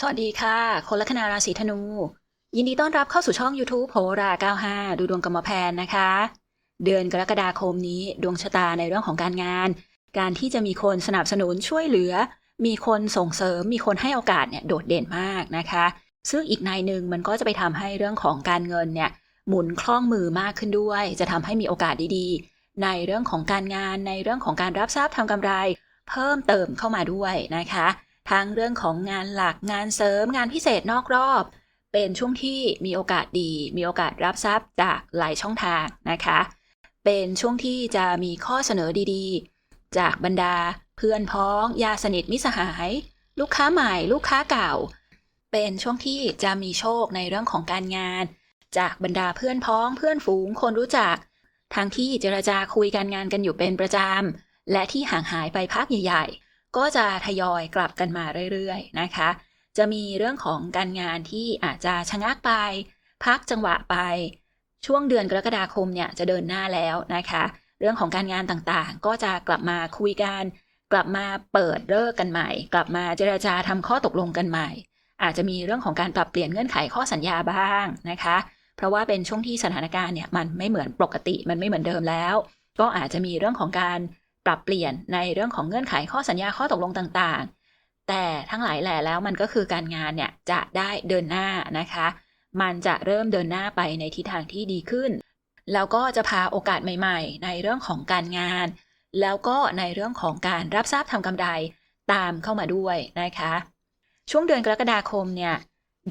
สวัสดีค่ะ คนลัคนาราศีธนู ยินดีต้อนรับเข้าสู่ช่อง YouTube โหรา 95 ดูดวงกรรมแพนนะคะ เดือนกรกฎาคมนี้ดวงชะตาในเรื่องของการงาน การที่จะมีคนสนับสนุนช่วยเหลือ มีคนส่งเสริม มีคนให้โอกาสเนี่ยโดดเด่นมากนะคะ ซึ่งอีกในหนึ่งมันก็จะไปทำให้เรื่องของการเงินเนี่ยหมุนคล่องมือมากขึ้นด้วย จะทำให้มีโอกาสดีๆ ในเรื่องของการงานในเรื่องของการรับทราบทำกำไร เพิ่มเติมเข้ามาด้วยนะคะ ทั้งเรื่องของงานหลักงานเสริมงานพิเศษนอกรอบ เป็นช่วงที่มีโอกาสดี มีโอกาสรับทรัพย์จากหลายช่องทางนะคะ เป็นช่วงที่จะมีข้อเสนอดีๆ จากบรรดา เพื่อนพ้องญาสนิทมิสหาย ลูกค้าใหม่ ลูกค้าเก่า เป็นช่วงที่จะมีโชคในเรื่องของการงาน จากบรรดาเพื่อนพ้องเพื่อนฝูงคนรู้จักทั้งที่เจรจาคุยการงานกันอยู่เป็นประจำและที่ห่างหายไปพักใหญ่ๆ ก็จะทยอยกลับกันมาเรื่อยๆนะคะ จะมีเรื่องของการงานที่อาจจะชะงักไป พักจังหวะไป ช่วงเดือนกรกฎาคมเนี่ยจะเดินหน้าแล้วนะคะ เรื่องของการงานต่างๆ ก็จะกลับมาคุยกัน กลับมาเปิดเลิกกันใหม่ กลับมาเจราจาทำข้อตกลงกันใหม่ อาจจะมีเรื่องของการปรับเปลี่ยนเงื่อนไขข้อสัญญาบ้างนะคะ เพราะว่าเป็นช่วงที่สถานการณ์เนี่ยมันไม่เหมือนปกติมันไม่เหมือนเดิมแล้ว ก็อาจจะมีเรื่องของการ ปรับเปลี่ยนในเรื่องของเงื่อนไขข้อสัญญาข้อตกลงต่างๆ แต่ทั้งหลายแหล่แล้วมันก็คือการงานเนี่ยจะได้เดินหน้านะคะ มันจะเริ่มเดินหน้าไปในทิศทางที่ดีขึ้น แล้วก็จะพาโอกาสใหม่ ๆ ในเรื่องของการงาน แล้วก็ในเรื่องของการรับทราบทำกำไรตามเข้ามาด้วยนะคะ ช่วงเดือนกรกฎาคมเนี่ย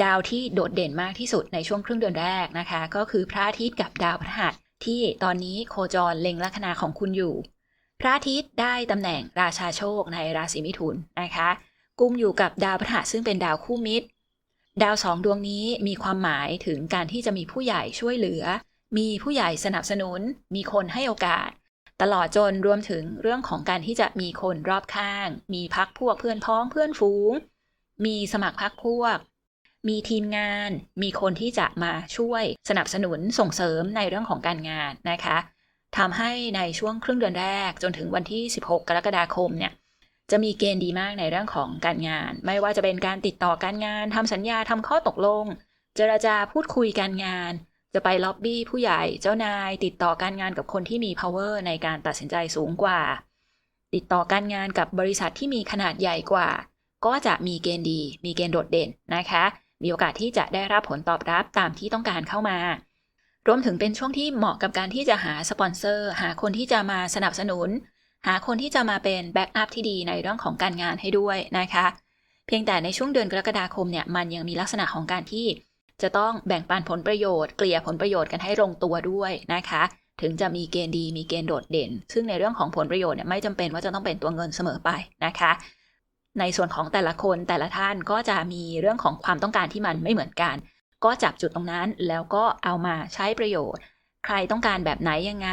ดาวที่โดดเด่นมากที่สุดในช่วงครึ่งเดือนแรกนะคะ ก็คือพระอาทิตย์กับดาวพฤหัสที่ตอนนี้โคจรเล็งลัคนาของคุณอยู่ พระอาทิตย์ได้ตำแหน่งราชาโชคในราศีมิถุนนะคะกุมอยู่กับดาวพฤหัสซึ่งเป็นดาวคู่มิตร ดาวสองดวงนี้มีความหมายถึงการที่จะมีผู้ใหญ่ช่วยเหลือ มีผู้ใหญ่สนับสนุน มีคนให้โอกาส ตลอดจนรวมถึงเรื่องของการที่จะมีคนรอบข้าง มีพักพวกเพื่อนพ้องเพื่อนฝูง มีสมัครพักพวก มีทีมงาน มีคนที่จะมาช่วยสนับสนุนส่งเสริมในเรื่องของการงานนะคะ ทำให้ในช่วงครึ่งเดือนแรกจนถึงวันที่ 16 กรกฎาคมเนี่ยจะมีเกณฑ์ดีมากในเรื่องของการงาน ไม่ว่าจะเป็นการติดต่อการงานทำสัญญาทำข้อตกลง เจรจาพูดคุยการงาน จะไปล็อบบี้ผู้ใหญ่เจ้านาย ติดต่อการงานกับคนที่มี power ในการตัดสินใจสูงกว่า ติดต่อการงานกับบริษัทที่มีขนาดใหญ่กว่า ก็จะมีเกณฑ์ดี มีเกณฑ์โดดเด่นนะคะ มีโอกาสที่จะได้รับผลตอบรับตามที่ต้องการเข้ามา รวมถึงเป็นช่วงที่เหมาะกับการที่จะหาสปอนเซอร์ หาคนที่จะมาสนับสนุน หาคนที่จะมาเป็นแบ็กอัพที่ดีในเรื่องของการงานให้ด้วยนะคะ เพียงแต่ในช่วงเดือนกรกฎาคมเนี่ยมันยังมีลักษณะของการที่ จะต้องแบ่งปันผลประโยชน์เกลี่ยผลประโยชน์กันให้ลงตัวด้วยนะคะ ถึงจะมีเกณฑ์ดีมีเกณฑ์โดดเด่น ซึ่งในเรื่องของผลประโยชน์เนี่ยไม่จำเป็นว่าจะต้องเป็นตัวเงินเสมอไปนะคะในส่วนของแต่ละคนแต่ละท่านก็จะมีเรื่องของความต้องการที่มันไม่เหมือนกัน ก็จับจุดตรงนั้นแล้วก็เอามาใช้ประโยชน์ ใครต้องการแบบไหนยังไง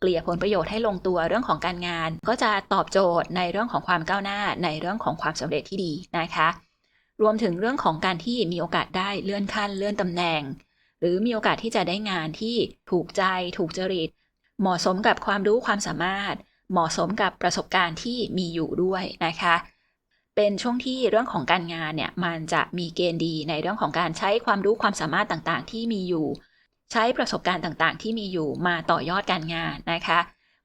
เกลี่ยผลประโยชน์ให้ลงตัวเรื่องของการงาน ก็จะตอบโจทย์ในเรื่องของความก้าวหน้าในเรื่องของความสำเร็จที่ดีนะคะ รวมถึงเรื่องของการที่มีโอกาสได้เลื่อนขั้นเลื่อนตำแหน่ง หรือมีโอกาสที่จะได้งานที่ถูกใจถูกจริต เหมาะสมกับความรู้ความสามารถ เหมาะสมกับประสบการณ์ที่มีอยู่ด้วยนะคะ เป็นช่วงที่เรื่องของการงานเนี่ยมันจะมีเกณฑ์ดีในเรื่องของการใช้ความรู้ความสามารถต่างๆ ที่มีอยู่ ใช้ประสบการณ์ต่างๆ ที่มีอยู่มาต่อยอดการงานนะคะ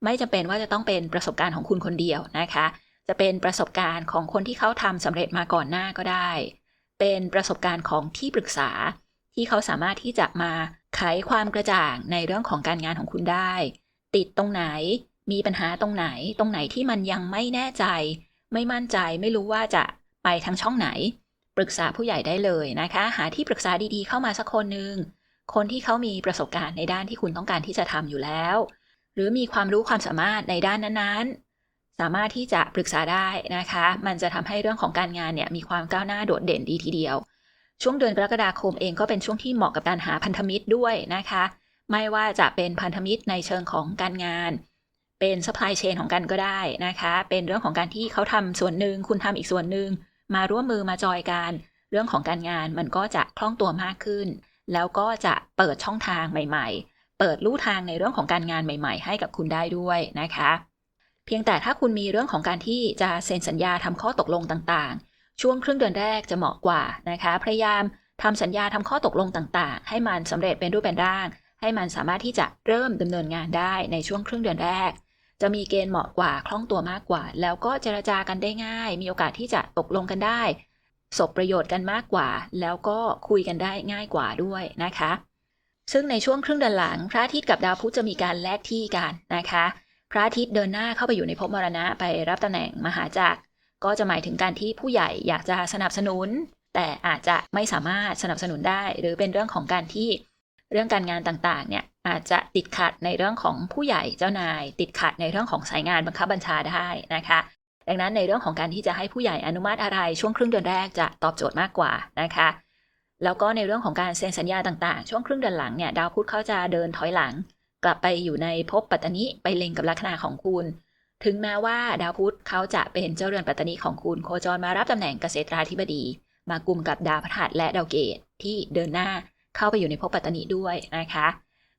ไม่จำเป็นว่าจะต้องเป็นประสบการณ์ของคุณคนเดียวนะคะ จะเป็นประสบการณ์ของคนที่เขาทำสำเร็จมาก่อนหน้าก็ได้ เป็นประสบการณ์ของที่ปรึกษา ที่เขาสามารถที่จะมาไขความกระจ่างในเรื่องของการงานของคุณได้ ติดตรงไหนมีปัญหาตรงไหน ตรงไหนที่มันยังไม่แน่ใจ ไม่มั่นใจไม่รู้ว่าจะไปทางช่องไหน ปรึกษาผู้ใหญ่ได้เลยนะคะ หาที่ปรึกษาดีๆเข้ามาสักคนหนึ่งคนที่เขามีประสบการณ์ในด้านที่คุณต้องการที่จะทำอยู่แล้ว หรือมีความรู้ความสามารถในด้านนั้นๆ สามารถที่จะปรึกษาได้นะคะ มันจะทำให้เรื่องของการงานเนี่ยมีความก้าวหน้าโดดเด่นดีทีเดียว ช่วงเดือนกรกฎาคมเองก็เป็นช่วงที่เหมาะกับการหาพันธมิตรด้วยนะคะ ไม่ว่าจะเป็นพันธมิตรในเชิงของการงาน เป็นซัพพลายเชนของกันก็ได้นะคะ เป็นเรื่องของการที่เขาทำส่วนหนึ่งคุณทำอีกส่วนหนึ่งมาร่วมมือมาจอยกันเรื่องของการงานมันก็จะคล่องตัวมากขึ้น แล้วก็จะเปิดช่องทางใหม่ ๆ เปิดลู่ทางในเรื่องของการงานใหม่ ๆ ให้กับคุณได้ด้วยนะคะ เพียงแต่ถ้าคุณมีเรื่องของการที่จะเซ็นสัญญาทำข้อตกลงต่างๆ ช่วงครึ่งเดือนแรกจะเหมาะกว่านะคะ พยายามทำสัญญาทำข้อตกลงต่างๆ ให้มันสำเร็จเป็นรูปเป็นร่าง ให้มันสามารถที่จะเริ่มดำเนินงานได้ในช่วงครึ่งเดือนแรก จะมีเกณฑ์เหมาะกว่าคล่องตัวมากกว่า แล้วก็เจรจากันได้ง่าย มีโอกาสที่จะตกลงกันได้สบประโยชน์กันมากกว่า แล้วก็คุยกันได้ง่ายกว่าด้วยนะคะ ซึ่งในช่วงครึ่งเดือนหลัง พระอาทิตย์กับดาวพุธจะมีการแลกที่กันนะคะ พระอาทิตย์เดินหน้าเข้าไปอยู่ในภพมรณะไปรับตำแหน่งมหาจักร ก็จะหมายถึงการที่ผู้ใหญ่อยากจะสนับสนุน แต่อาจจะไม่สามารถสนับสนุนได้ หรือเป็นเรื่องของการที่เรื่องการงานต่างๆเนี่ย อาจจะติดขัดในเรื่องของผู้ใหญ่เจ้านาย ติดขัดในเรื่องของสายงานบังคับบัญชาได้นะคะ ดังนั้นในเรื่องของการที่จะให้ผู้ใหญ่อนุมัติอะไรช่วงครึ่งเดือนแรกจะตอบโจทย์มากกว่านะคะแล้วก็ในเรื่องของการเซ็นสัญญาต่างๆ ช่วงครึ่งเดือนหลังเนี่ยดาวพุธเขาจะเดินถอยหลัง กลับไปอยู่ในภพปัตตนิไปเล็งกับลัคนาของคุณ ถึงแม้ว่าดาวพุธเขาจะเป็นเจ้าเรือนปัตตนิของคุณโคจรมารับตำแหน่งเกษตราธิบดี มากลุ่มกับดาวพฤหัสและดาวเกตที่เดินหน้าเข้าไปอยู่ในภพปัตตนิด้วยนะคะ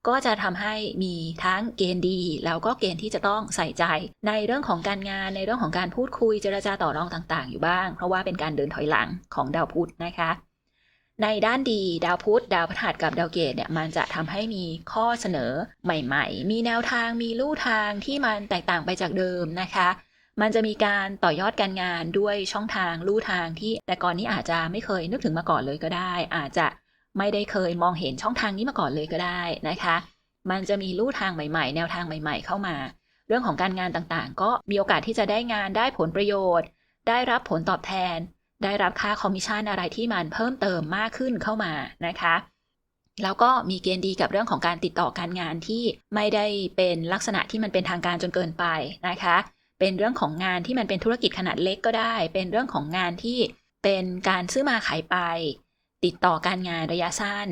ก็จะทำให้มีทั้งเกณฑ์ดี แล้วก็เกณฑ์ที่จะต้องใส่ใจ ในเรื่องของการงานในเรื่องของการพูดคุยเจรจาต่อรองต่างๆ อยู่บ้าง เพราะว่าเป็นการเดินถอยหลังของดาวพุธนะคะในด้านดีดาวพุธดาวพฤหัสกับดาวเกตเนี่ยมันจะทำให้มีข้อเสนอใหม่ ๆ มีแนวทางมีลู่ทางที่มันแตกต่างไปจากเดิมนะคะ มันจะมีการต่อยอดการงานด้วยช่องทางลู่ทางที่แต่ก่อนนี้อาจจะไม่เคยนึกถึงมาก่อนเลยก็ได้ อาจจะ ไม่ได้เคยมองเห็นช่องทางนี้มาก่อนเลยก็ได้นะคะ มันจะมีลู่ทางใหม่ๆ แนวทางใหม่ ๆ เข้ามา เรื่องของการงานต่างๆ ก็มีโอกาสที่จะได้งานได้ผลประโยชน์ ได้รับผลตอบแทน ได้รับค่าคอมมิชชั่นอะไรที่มันเพิ่มเติมมากขึ้นเข้ามานะคะ แล้วก็มีเกณฑ์ดีกับเรื่องของการติดต่อการงานที่ไม่ได้เป็นลักษณะที่มันเป็นทางการจนเกินไปนะคะ เป็นเรื่องของงานที่มันเป็นธุรกิจขนาดเล็กก็ได้ เป็นเรื่องของงานที่เป็นการซื้อมาขายไป ติดต่อการงานระยะสั้น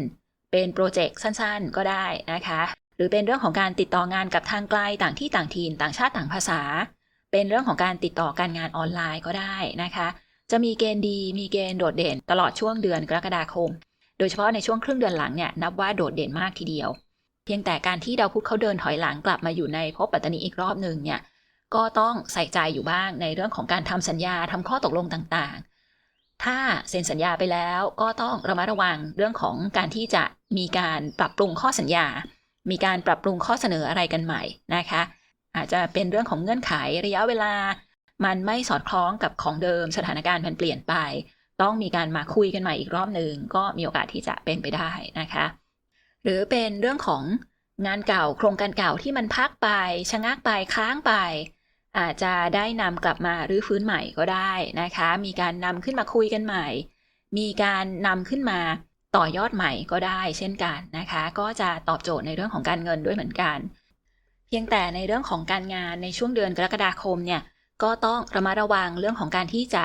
เป็นโปรเจกต์สั้นๆ ก็ได้นะคะ หรือเป็นเรื่องของการติดต่องานกับทางไกลต่างที่ต่างถิ่นต่างชาติต่างภาษา เป็นเรื่องของการติดต่อการงานออนไลน์ก็ได้นะคะ จะมีเกณฑ์ดีมีเกณฑ์โดดเด่น ตลอดช่วงเดือนกรกฎาคม โดยเฉพาะในช่วงครึ่งเดือนหลังเนี่ยนับว่าโดดเด่นมากทีเดียว เพียงแต่การที่ดาวพุธเขาเดินถอยหลังกลับมาอยู่ในภพปัตตนีอีกรอบหนึ่งเนี่ยก็ต้องใส่ใจอยู่บ้างในเรื่องของการทำสัญญาทำข้อตกลงต่างๆ ถ้าเซ็นสัญญาไปแล้วก็ต้องระมัดระวังเรื่องของการที่จะมีการปรับปรุงข้อสัญญา มีการปรับปรุงข้อเสนออะไรกันใหม่นะคะ อาจจะเป็นเรื่องของเงื่อนไขระยะเวลา มันไม่สอดคล้องกับของเดิมสถานการณ์มันเปลี่ยนไป ต้องมีการมาคุยกันใหม่อีกรอบหนึ่งก็มีโอกาสที่จะเป็นไปได้นะคะ หรือเป็นเรื่องของงานเก่าโครงการเก่าที่มันพักไปชะงักไปค้างไป อาจจะได้นำกลับมารื้อฟื้นใหม่ก็ได้นะคะ มีการนำขึ้นมาคุยกันใหม่ มีการนำขึ้นมาต่อยอดใหม่ก็ได้เช่นกันนะคะ ก็จะตอบโจทย์ในเรื่องของการเงินด้วยเหมือนกัน เพียงแต่ในเรื่องของการงานในช่วงเดือนกรกฎาคมเนี่ยก็ต้องระมัดระวังเรื่องของการที่จะ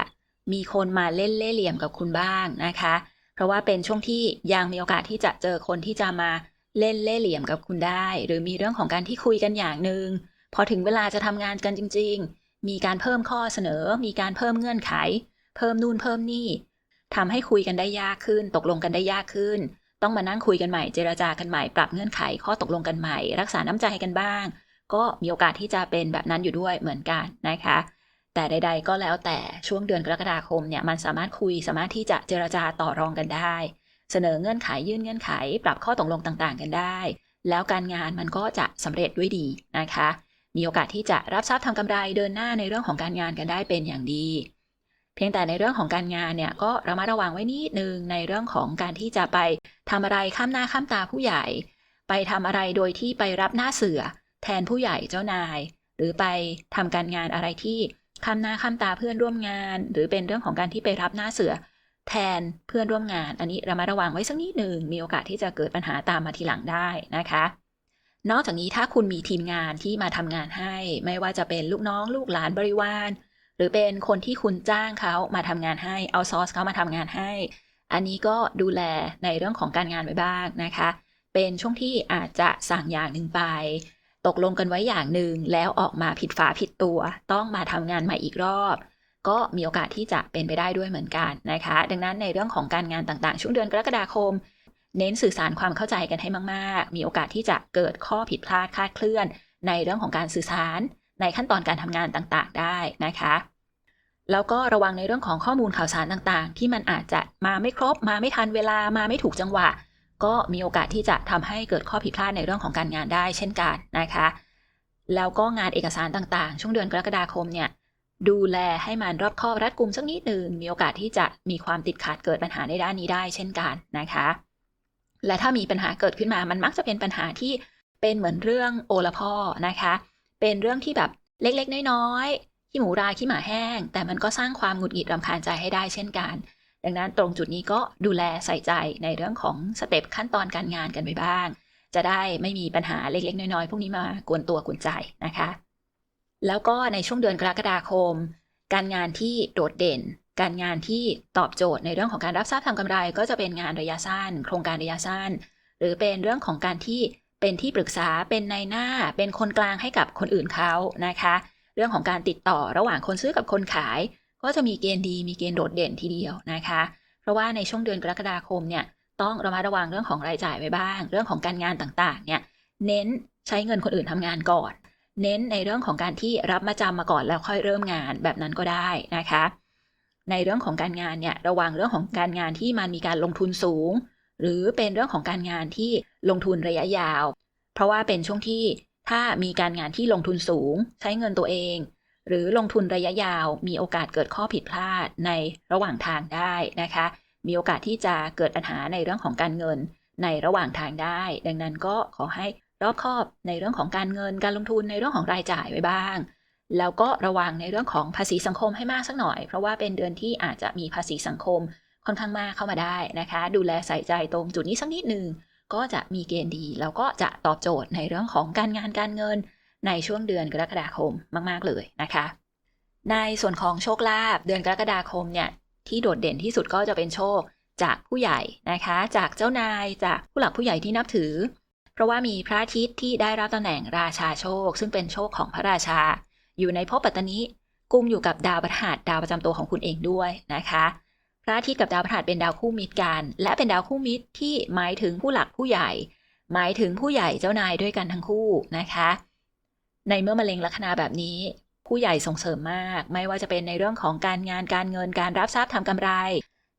มีคนมาเล่นเล่ห์เหลี่ยมกับคุณบ้างนะคะ เพราะว่าเป็นช่วงที่ยังมีโอกาสที่จะเจอคนที่จะมาเล่นเล่ห์เหลี่ยมกับคุณได้ หรือมีเรื่องของการที่คุยกันอย่างหนึ่ง พอถึงเวลาจะทำงานกันจริง ๆ มีการเพิ่มข้อเสนอ มีการเพิ่มเงื่อนไข เพิ่มนู่นเพิ่มนี่ทำให้คุยกันได้ยากขึ้น ตกลงกันได้ยากขึ้น ต้องมานั่งคุยกันใหม่ เจราจากันใหม่ ปรับเงื่อนไข ข้อตกลงกันใหม่ รักษาน้ำใจกันบ้าง ก็มีโอกาสที่จะเป็นแบบนั้นอยู่ด้วยเหมือนกันนะคะ แต่ใด ๆ ก็แล้วแต่ช่วงเดือนกรกฎาคมเนี่ยมันสามารถคุยสามารถที่จะเจรจาต่อรองกันได้ เสนอเงื่อนไขยื่นเงื่อนไข ปรับข้อตกลงต่างๆ กันได้ แล้วการงานมันก็จะสำเร็จด้วยดีนะคะ มีโอกาสที่จะรับทรัพย์ทำกำไรเดินหน้าในเรื่องของการงานกันได้เป็นอย่างดี เพียงแต่ในเรื่องของการงานเนี่ยก็ระมัดระวังไว้นิดนึงในเรื่องของการที่จะไปทำอะไรข้ามหน้าข้ามตาผู้ใหญ่ ไปทำอะไรโดยที่ไปรับหน้าเสือ แทนผู้ใหญ่เจ้านาย หรือไปทำการงานอะไรที่ข้ามหน้าข้ามตาเพื่อนร่วมงาน หรือเป็นเรื่องของการที่ไปรับหน้าเสือ แทนเพื่อนร่วมงาน อันนี้ระมัดระวังไว้สักนิดหนึ่งมีโอกาสที่จะเกิดปัญหาตามมาทีหลังได้นะคะ นอกจากนี้ถ้าคุณมีทีมงานที่มาทำงานให้ ไม่ว่าจะเป็นลูกน้องลูกหลานบริวาร หรือเป็นคนที่คุณจ้างเขามาทำงานให้เอาซอสเขามาทำงานให้ อันนี้ก็ดูแลในเรื่องของการงานไว้บ้างนะคะ เป็นช่วงที่อาจจะสั่งอย่างหนึ่งไป ตกลงกันไว้อย่างหนึ่งแล้วออกมาผิดฝาผิดตัว ต้องมาทำงานใหม่อีกรอบ ก็มีโอกาสที่จะเป็นไปได้ด้วยเหมือนกันนะคะ ดังนั้นในเรื่องของการงานต่างๆ ช่วงเดือนกรกฎาคม เน้นสื่อสารความเข้าใจกันให้มาก ๆ มีโอกาสที่จะเกิดข้อผิดพลาดคลาดเคลื่อน ในเรื่องของการสื่อสารในขั้นตอนการทำงานต่างๆ ได้นะคะ แล้วก็ระวังในเรื่องของข้อมูลข่าวสารต่างๆ ที่มันอาจจะมาไม่ครบ มาไม่ทันเวลามาไม่ถูกจังหวะ ก็มีโอกาสที่จะทำให้เกิดข้อผิดพลาดในเรื่องของการงานได้เช่นกันนะคะ แล้วก็งานเอกสารต่างๆ ช่วงเดือนกรกฎาคมเนี่ยดูแลให้มันรอบคอบรัดกุมสักนิดหนึ่งมีโอกาสที่จะมีความติดขัดเกิดปัญหาในด้านนี้ได้เช่นกันนะคะ และถ้ามีปัญหาเกิดขึ้นมามันมักจะเป็นปัญหาที่เป็นเหมือนเรื่องโอละพ่อนะคะ เป็นเรื่องที่แบบเล็กๆ น้อยๆขี้หมูราขี้หมาแห้ง แต่มันก็สร้างความหงุดหงิดรำคาญใจให้ได้เช่นกัน ดังนั้นตรงจุดนี้ก็ดูแลใส่ใจในเรื่องของสเต็ปขั้นตอนการงานกันไปบ้าง จะได้ไม่มีปัญหาเล็กๆ น้อยๆ พวกนี้มากวนตัวกวนใจนะคะ แล้วก็ในช่วงเดือนกรกฎาคม การงานที่โดดเด่น การงานที่ตอบโจทย์ในเรื่องของการรับทราบทำกำไร ก็จะเป็นงานระยะสั้น โครงการระยะสั้น หรือเป็นเรื่องของการที่เป็นที่ปรึกษาเป็นในหน้า เป็นคนกลางให้กับคนอื่นเขานะคะ เรื่องของการติดต่อระหว่างคนซื้อกับคนขาย ก็จะมีเกณฑ์ดีมีเกณฑ์โดดเด่นทีเดียวนะคะ เพราะว่าในช่วงเดือนกรกฎาคมเนี่ยต้องระมัดระวังเรื่องของรายจ่ายไว้บ้าง เรื่องของการงานต่างๆ เนี่ยเน้นใช้เงินคนอื่นทำงานก่อน เน้นในเรื่องของการที่รับมาจำมาก่อนแล้วค่อยเริ่มงานแบบนั้นก็ได้นะคะ ในเรื่องของการงานเนี่ยระวังเรื่องของการงานที่มันมีการลงทุนสูง หรือเป็นเรื่องของการงานที่ลงทุนระยะยาว เพราะว่าเป็นช่วงที่ถ้ามีการงานที่ลงทุนสูง ใช้เงินตัวเอง หรือลงทุนระยะยาว มีโอกาสเกิดข้อผิดพลาดในระหว่างทางได้นะคะ มีโอกาสที่จะเกิดปัญหาในเรื่องของการเงินในระหว่างทางได้ ดังนั้นก็ขอให้รอบคอบในเรื่องของการเงินการลงทุนในเรื่องของรายจ่ายไว้บ้าง แล้วก็ระวังในเรื่องของภาษีสังคมให้มากสักหน่อย เพราะว่าเป็นเดือนที่อาจจะมีภาษีสังคมค่อนข้างมากเข้ามาได้นะคะ ดูแลใส่ใจตรงจุดนี้สักนิดหนึ่งก็จะมีเกณฑ์ดี แล้วก็จะตอบโจทย์ในเรื่องของการงานการเงิน ในช่วงเดือนกรกฎาคมมาก ๆ เลยนะคะ ในส่วนของโชคลาภเดือนกรกฎาคมเนี่ยที่โดดเด่นที่สุดก็จะเป็นโชคจากผู้ใหญ่นะคะ จากเจ้านายจากผู้หลักผู้ใหญ่ที่นับถือ เพราะว่ามีพระอาทิตย์ที่ได้รับตำแหน่งราชาโชค ซึ่งเป็นโชคของพระราชา อยู่ในภพปัตตานิกุมอยู่กับดาวพฤหัสดาวประจำตัวของคุณเองด้วยนะคะ พระอาทิตย์กับดาวพฤหัสเป็นดาวคู่มิตรกัน และเป็นดาวคู่มิตรที่หมายถึงผู้หลักผู้ใหญ่ หมายถึงผู้ใหญ่เจ้านายด้วยกันทั้งคู่นะคะ ในเมื่อมะเร็งลัคนาแบบนี้ ผู้ใหญ่ส่งเสริมมาก ไม่ว่าจะเป็นในเรื่องของการงานการเงินการรับทรัพย์ทำกำไร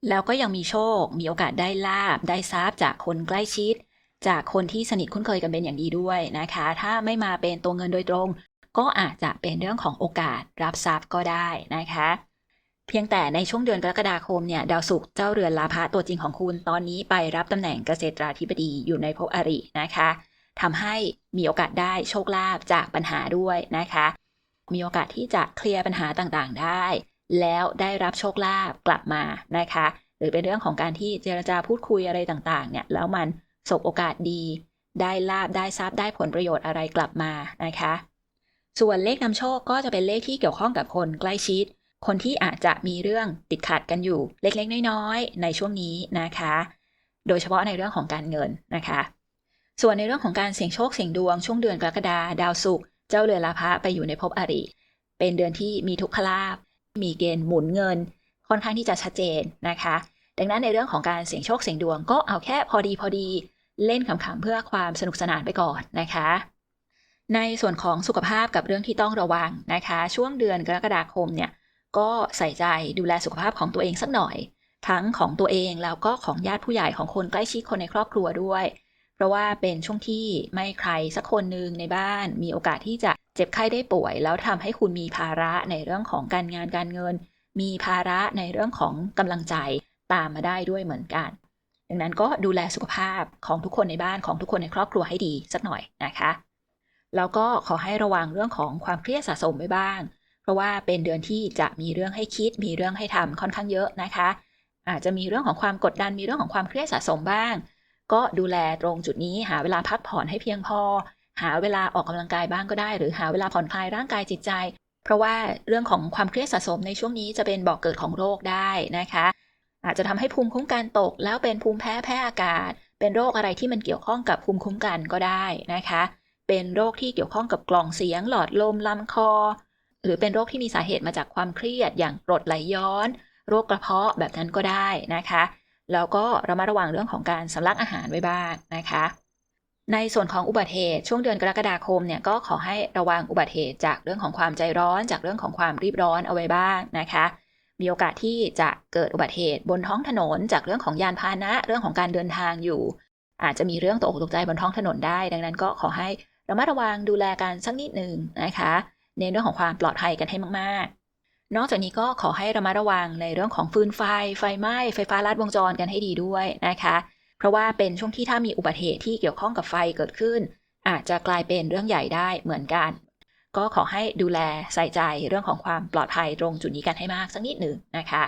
แล้วก็ยังมีโชค มีโอกาสได้ลาบ ได้ทรัพย์จากคนใกล้ชิด จากคนที่สนิทคุ้นเคยกันเป็นอย่างดีด้วยนะคะ ถ้าไม่มาเป็นตัวเงินโดยตรง ก็อาจจะเป็นเรื่องของโอกาสรับทรัพย์ก็ได้นะคะ เพียงแต่ในช่วงเดือนกรกฎาคมเนี่ยดาวศุกร์เจ้าเรือนลาภะตัวจริงของคุณตอนนี้ไปรับตำแหน่งเกษตราธิบดีอยู่ในภพอรินะคะทำให้มีโอกาสได้โชคลาภจากปัญหาด้วยนะคะ มีโอกาสที่จะเคลียร์ปัญหาต่างๆได้ แล้วได้รับโชคลาภกลับมานะคะ หรือเป็นเรื่องของการที่เจรจาพูดคุยอะไรต่างๆ เนี่ย แล้วมันสบโอกาสดี ได้ลาบได้ทรัพย์ได้ผลประโยชน์อะไรกลับมานะคะ ส่วนเลขนำโชคก็จะเป็นเลขที่เกี่ยวข้องกับคนใกล้ชิด คนที่อาจจะมีเรื่องติดขัดกันอยู่เล็กๆ น้อยๆ ในช่วงนี้นะคะ โดยเฉพาะในเรื่องของการเงินนะคะ ส่วนในเรื่องของการเสี่ยงโชคเสี่ยงดวงช่วงเดือนกรกฎาดาวศุกร์เจ้าเรือนลาภะไปอยู่ในภพอริ เป็นเดือนที่มีทุกขลาภมีเกณฑ์หมุนเงิน ค่อนข้างที่จะชัดเจนนะคะ ดังนั้นในเรื่องของการเสี่ยงโชคเสี่ยงดวงก็เอาแค่พอดีพอดีเล่นขำๆเพื่อความสนุกสนานไปก่อนนะคะ ในส่วนของสุขภาพกับเรื่องที่ต้องระวังนะคะ ช่วงเดือนกรกฎาคมเนี่ยก็ใส่ใจดูแลสุขภาพของตัวเองสักหน่อย ทั้งของตัวเองแล้วก็ของญาติผู้ใหญ่ของคนใกล้ชิดคนในครอบครัวด้วย เพราะว่าเป็นช่วงที่ไม่ใครสักคนหนึ่งในบ้าน มีโอกาสที่จะเจ็บไข้ได้ป่วย แล้วทำให้คุณมีภาระในเรื่องของการงานการเงิน มีภาระในเรื่องของกำลังใจตามมาได้ด้วยเหมือนกันดังนั้นก็ดูแลสุขภาพของทุกคนในบ้านของทุกคนในครอบครัวให้ดีสักหน่อยนะคะ แล้วก็ขอให้ระวังเรื่องของความเครียดสะสมไว้บ้าง เพราะว่าเป็นเดือนที่จะมีเรื่องให้คิด มีเรื่องให้ทำค่อนข้างเยอะนะคะ อาจจะมีเรื่องของความกดดัน มีเรื่องของความเครียดสะสมบ้าง ก็ดูแลตรงจุดนี้หาเวลาพักผ่อนให้เพียงพอ หาเวลาออกกำลังกายบ้างก็ได้ หรือหาเวลาผ่อนคลายร่างกายจิตใจ เพราะว่าเรื่องของความเครียดสะสมในช่วงนี้จะเป็นบอกเกิดของโรคได้นะคะ อาจจะทำให้ภูมิคุ้มกันตก แล้วเป็นภูมิแพ้แพ้อากาศ เป็นโรคอะไรที่มันเกี่ยวข้องกับภูมิคุ้มกันก็ได้นะคะ เป็นโรคที่เกี่ยวข้องกับกล่องเสียง หลอดลมลำคอ หรือเป็นโรคที่มีสาเหตุมาจากความเครียดอย่างกรดไหลย้อน โรคกระเพาะแบบนั้นก็ได้นะคะ แล้วก็ระมัดระวังเรื่องของการสำลักอาหารไว้บ้างนะคะ ในส่วนของอุบัติเหตุช่วงเดือนกรกฎาคมเนี่ยก็ขอให้ระวังอุบัติเหตุจากเรื่องของความใจร้อน จากเรื่องของความรีบร้อนเอาไว้บ้างนะคะมีโอกาสที่จะเกิดอุบัติเหตุบนท้องถนน จากเรื่องของยานพาหนะเรื่องของการเดินทางอยู่ อาจจะมีเรื่องตกอกตกใจบนท้องถนนได้ ดังนั้นก็ขอให้ ระมัดระวังดูแลกันสักนิดหนึ่งนะคะในเรื่องของความปลอดภัยกันให้มาก ๆ นอกจากนี้ก็ขอให้ระมัดระวังในเรื่องของฟืนไฟ ไฟไหม้ไฟฟ้าลัดวงจรกันให้ดีด้วยนะคะ เพราะว่าเป็นช่วงที่ถ้ามีอุบัติเหตุที่เกี่ยวข้องกับไฟเกิดขึ้น อาจจะกลายเป็นเรื่องใหญ่ได้เหมือนกัน ก็ขอให้ดูแลใส่ใจเรื่องของความปลอดภัยตรงจุดนี้กันให้มากสักนิดหนึ่งนะคะ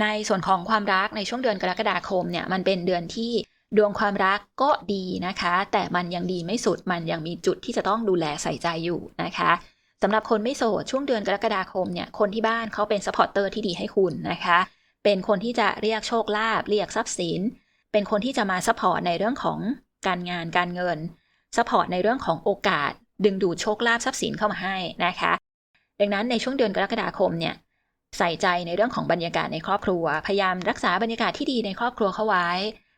ในส่วนของความรักในช่วงเดือนกรกฎาคมเนี่ยมันเป็นเดือนที่ ดวงความรักก็ดีนะคะ แต่มันยังดีไม่สุดมันยังมีจุดที่จะต้องดูแลใส่ใจอยู่นะคะสำหรับคนไม่โสดช่วงเดือนกรกฎาคมเนี่ยคนที่บ้านเขาเป็นซัพพอร์ตเตอร์ที่ดีให้คุณนะคะ เป็นคนที่จะเรียกโชคลาภเรียกทรัพย์สิน เป็นคนที่จะมาซัพพอร์ตในเรื่องของการงานการเงินซัพพอร์ตในเรื่องของโอกาส ดึงดูดโชคลาภทรัพย์สินเข้ามาให้นะคะ ดังนั้นในช่วงเดือนกรกฎาคมเนี่ยใส่ใจในเรื่องของบรรยากาศในครอบครัว พยายามรักษาบรรยากาศที่ดีในครอบครัวเข้าไว้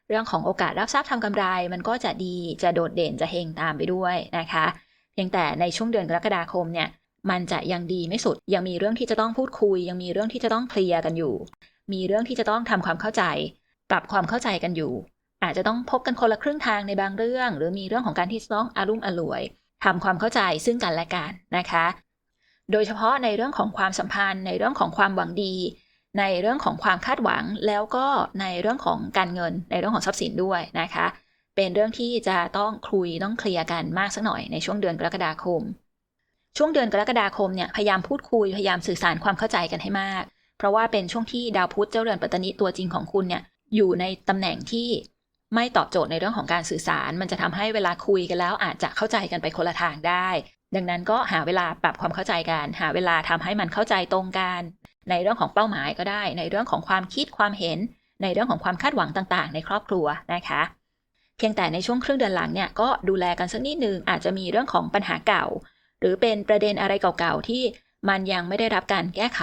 เรื่องของโอกาสรับทรัพย์ทำกำไร มันก็จะดีจะโดดเด่นจะเฮงตามไปด้วยนะคะเพียงแต่ในช่วงเดือนกรกฎาคมเนี่ยมันจะยังดีไม่สุด ยังมีเรื่องที่จะต้องพูดคุย ยังมีเรื่องที่จะต้องเคลียร์กันอยู่ มีเรื่องที่จะต้องทำความเข้าใจ ปรับความเข้าใจกันอยู่ อาจจะต้องพบกันคนละครึ่งทางในบางเรื่อง หรือมีเรื่องของการที่ต้องอารุ่มอร่วยทำความเข้าใจซึ่งกันและกันนะคะ โดยเฉพาะในเรื่องของความสัมพันธ์ ในเรื่องของความหวังดี ในเรื่องของความคาดหวัง แล้วก็ในเรื่องของการเงิน ในเรื่องของทรัพย์สินด้วยนะคะ เป็นเรื่องที่จะต้องคุยต้องเคลียร์กันมากสักหน่อยในช่วงเดือนกรกฎาคม ช่วงเดือนกรกฎาคมเนี่ยพยายามพูดคุยพยายามสื่อสารความเข้าใจกันให้มาก เพราะว่าเป็นช่วงที่ดาวพุธเจ้าเรือนปัตตนิตัวจริงของคุณเนี่ยอยู่ในตำแหน่งที่ไม่ตอบโจทย์ในเรื่องของการสื่อสาร มันจะทำให้เวลาคุยกันแล้วอาจจะเข้าใจกันไปคนละทางได้ ดังนั้นก็หาเวลาปรับความเข้าใจกัน หาเวลาทำให้มันเข้าใจตรงกัน ในเรื่องของเป้าหมายก็ได้ ในเรื่องของความคิดความเห็น ในเรื่องของความคาดหวังต่างๆ ในครอบครัวนะคะ เพียงแต่ในช่วงครึ่งเดือนหลังเนี่ยก็ดูแลกันสักนิดนึงอาจจะมีเรื่องของปัญหาเก่า หรือเป็นประเด็นอะไรเก่าๆที่มันยังไม่ได้รับการแก้ไข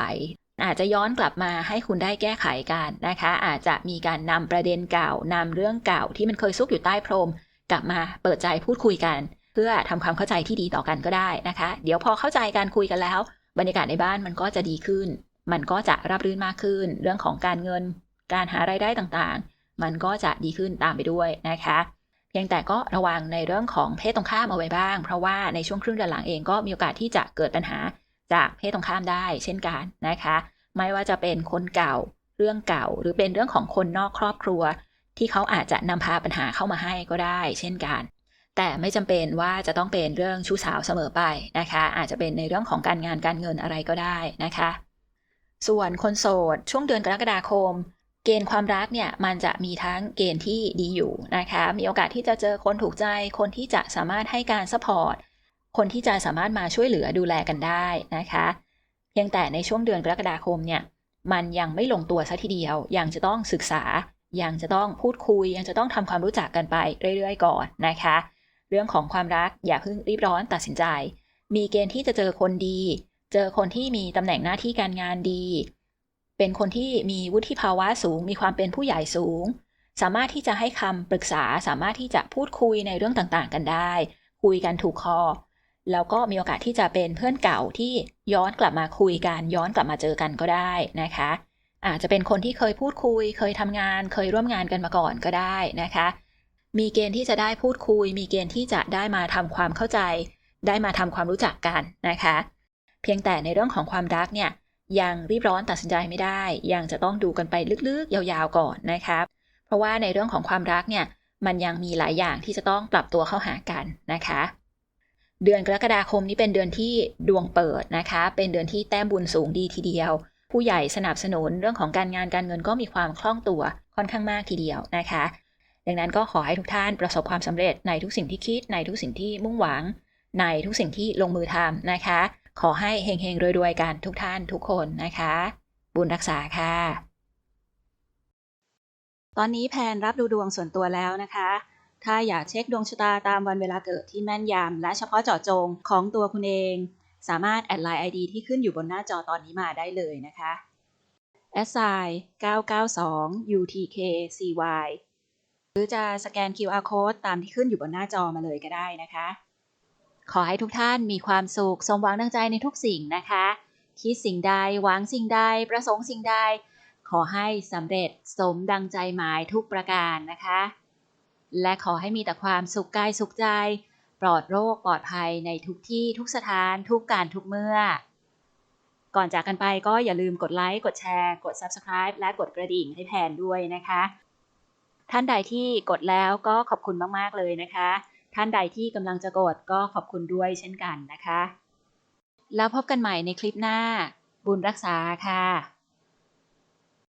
อาจจะย้อนกลับมาให้คุณได้แก้ไขกันนะคะ อาจจะมีการนำประเด็นเก่านำเรื่องเก่าที่มันเคยซุกอยู่ใต้พรม กลับมาเปิดใจพูดคุยกัน เพื่อทำความเข้าใจที่ดีต่อกันก็ได้นะคะ เดี๋ยวพอเข้าใจการคุยกันแล้ว บรรยากาศในบ้านมันก็จะดีขึ้น มันก็จะราบรื่นมากขึ้น เรื่องของการเงิน การหารายได้ต่างๆ มันก็จะดีขึ้นตามไปด้วยนะคะพียงแต่ก็ระวังในเรื่องของเพศตรงข้ามเอาไว้บ้าง เพราะว่าในช่วงครึ่งเดือนหลังเองก็มีโอกาสที่จะเกิดปัญหาจากเพศตรงข้ามได้ เช่นกันนะคะ ไม่ว่าจะเป็นคนเก่าเรื่องเก่า หรือเป็นเรื่องของคนนอกครอบครัว ที่เขาอาจจะนำพาปัญหาเข้ามาให้ก็ได้ เช่นกัน แต่ไม่จำเป็นว่าจะต้องเป็นเรื่องชู้สาวเสมอไปนะคะ อาจจะเป็นในเรื่องของการงานการเงินอะไรก็ได้นะคะ ส่วนคนโสดช่วงเดือนกรกฎาคม เกณฑ์ความรักเนี่ยมันจะมีทั้งเกณฑ์ที่ดีอยู่นะคะ มีโอกาสที่จะเจอคนถูกใจ คนที่จะสามารถให้การซัพพอร์ต คนที่จะสามารถมาช่วยเหลือดูแลกันได้นะคะเพียงแต่ในช่วงเดือนกรกฎาคมเนี่ยมันยังไม่ลงตัวซะทีเดียว ยังจะต้องศึกษา ยังจะต้องพูดคุย ยังจะต้องทำความรู้จักกันไปเรื่อยๆ ก่อนนะคะ เรื่องของความรักอย่าเพิ่งรีบร้อนตัดสินใจ มีเกณฑ์ที่จะเจอคนดี เจอคนที่มีตำแหน่งหน้าที่การงานดี เป็นคนที่มีวุฒิภาวะสูง มีความเป็นผู้ใหญ่สูง สามารถที่จะให้คำปรึกษา สามารถที่จะพูดคุยในเรื่องต่างๆ กันได้ คุยกันถูกคอ แล้วก็มีโอกาสที่จะเป็นเพื่อนเก่าที่ย้อนกลับมาคุยกัน ย้อนกลับมาเจอกันก็ได้นะคะ อาจจะเป็นคนที่เคยพูดคุย เคยทำงาน เคยร่วมงานกันมาก่อนก็ได้นะคะ มีเกณฑ์ที่จะได้พูดคุย มีเกณฑ์ที่จะได้มาทำความเข้าใจ ได้มาทำความรู้จักกันนะคะ เพียงแต่ในเรื่องของความรักเนี่ยยังรีบร้อนตัดสินใจไม่ได้ ยังจะต้องดูกันไปลึกๆ ยาวๆก่อนนะครับ เพราะว่าในเรื่องของความรักเนี่ยมันยังมีหลายอย่างที่จะต้องปรับตัวเข้าหากันนะคะ เดือนกรกฎาคมนี้เป็นเดือนที่ดวงเปิดนะคะ เป็นเดือนที่แต้มบุญสูงดีทีเดียว ผู้ใหญ่สนับสนุนเรื่องของการงานการเงินก็มีความคล่องตัวค่อนข้างมากทีเดียวนะคะ ดังนั้นก็ขอให้ทุกท่านประสบความสำเร็จในทุกสิ่งที่คิดในทุกสิ่งที่มุ่งหวัง ในทุกสิ่งที่ลงมือทำนะคะ ขอให้เฮงๆรวยๆกันทุกท่านทุกคนนะคะ บุญรักษาค่ะ ตอนนี้แพนรับดูดวงส่วนตัวแล้วนะคะ ถ้าอยากเช็คดวงชะตาตามวันเวลาเกิดที่แม่นยำและเฉพาะเจาะจงของตัวคุณเอง สามารถแอดไลน์ ID ที่ขึ้นอยู่บนหน้าจอตอนนี้มาได้เลยนะคะ s i 992 UTKCY หรือจะสแกน QR code ตามที่ขึ้นอยู่บนหน้าจอมาเลยก็ได้นะคะ ขอให้ทุกท่านมีความสุข สมหวังดังใจในทุกสิ่งนะคะ คิดสิ่งใด หวังสิ่งใด ประสงค์สิ่งใด ขอให้สำเร็จสมดังใจหมายทุกประการนะคะ และขอให้มีแต่ความสุขกายสุขใจ ปลอดโรคปลอดภัยในทุกที่ทุกสถานทุกการทุกเมื่อ ก่อนจากกันไปก็อย่าลืมกดไลค์กดแชร์ กด Subscribe และกดกระดิ่งให้แพนด้วยนะคะ ท่านใดที่กดแล้วก็ขอบคุณมาก ๆ เลยนะคะ ท่านใดที่กำลังจะกดก็ขอบคุณด้วยเช่นกันนะคะ แล้วพบกันใหม่ในคลิปหน้า บุญรักษาค่ะ